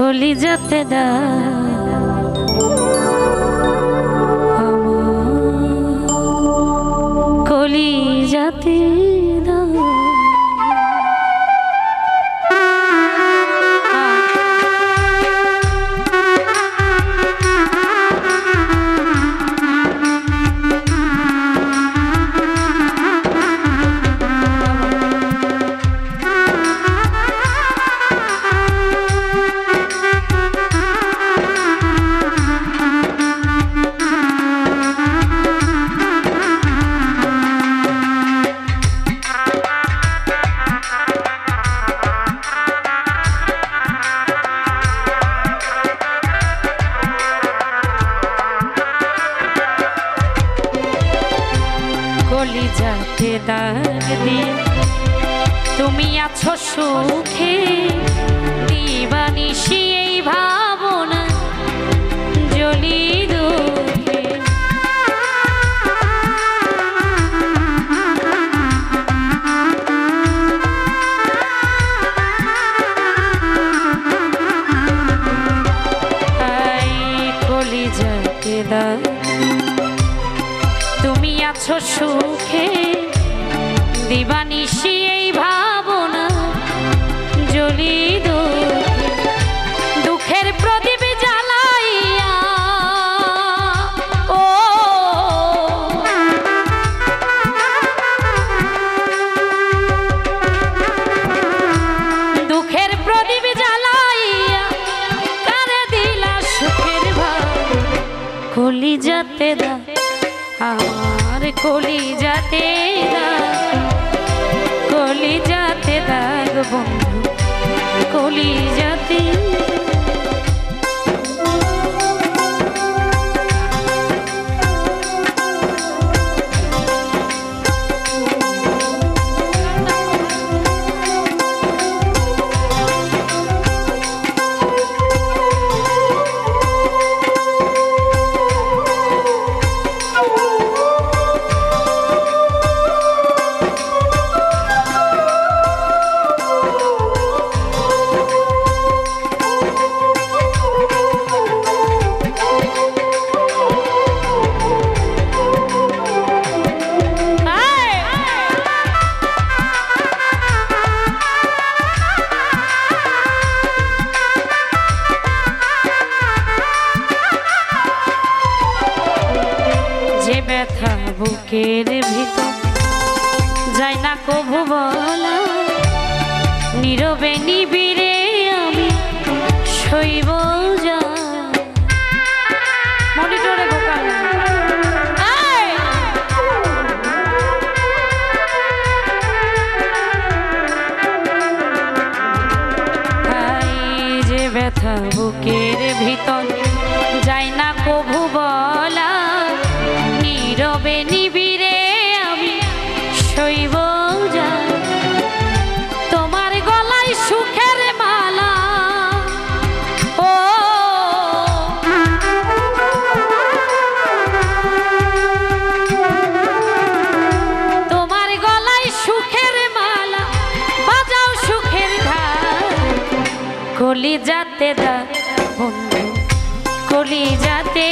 খলি যাতে দা কলি যাতে দাগ দিয়ে তুমি আছো সুখে দিবানিশি এই ভাবনা জলি দাগ তুমি আছো সুখে। দিবানিশি এই ভাবনা দুঃখে। দুঃখের প্রদীপ জ্বালাইয়া, ও। দুঃখের প্রদীপ জ্বালাইয়া, কারে দিলা সুখের ভাব? কলি যাতে দা আমার কলি যাতে কলি যাতে দাগ বন্ধু কলি যাতে বুকের ভিতর। যায় না কভু বলা, নীরবে নিবিড়ে আমি শৈব বুকের ভিতর যায় না কভু বলা, নীরবে নিবিড়ে কলি যাতে দা বন্ধু কলি যাতে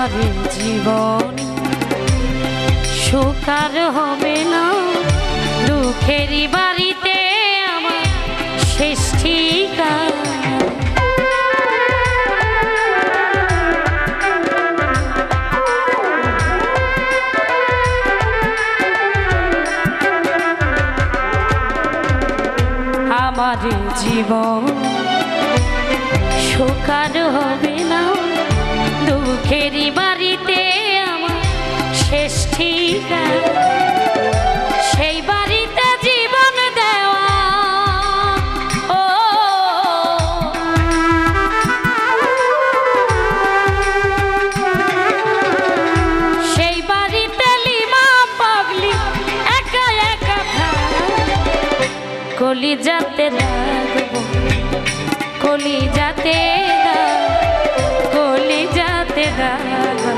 আমার জীবন। সুকার হবে না দুঃখের বাড়িতে আমার শেষ আমার জীবন সুকার হবে না দুঃখেরই বাড়িতে শেষ সেই বাড়িতে জীবন দেওয়া। ও, সেই বাড়িতে লিমা কলি যাতে কলি যাতে যাতে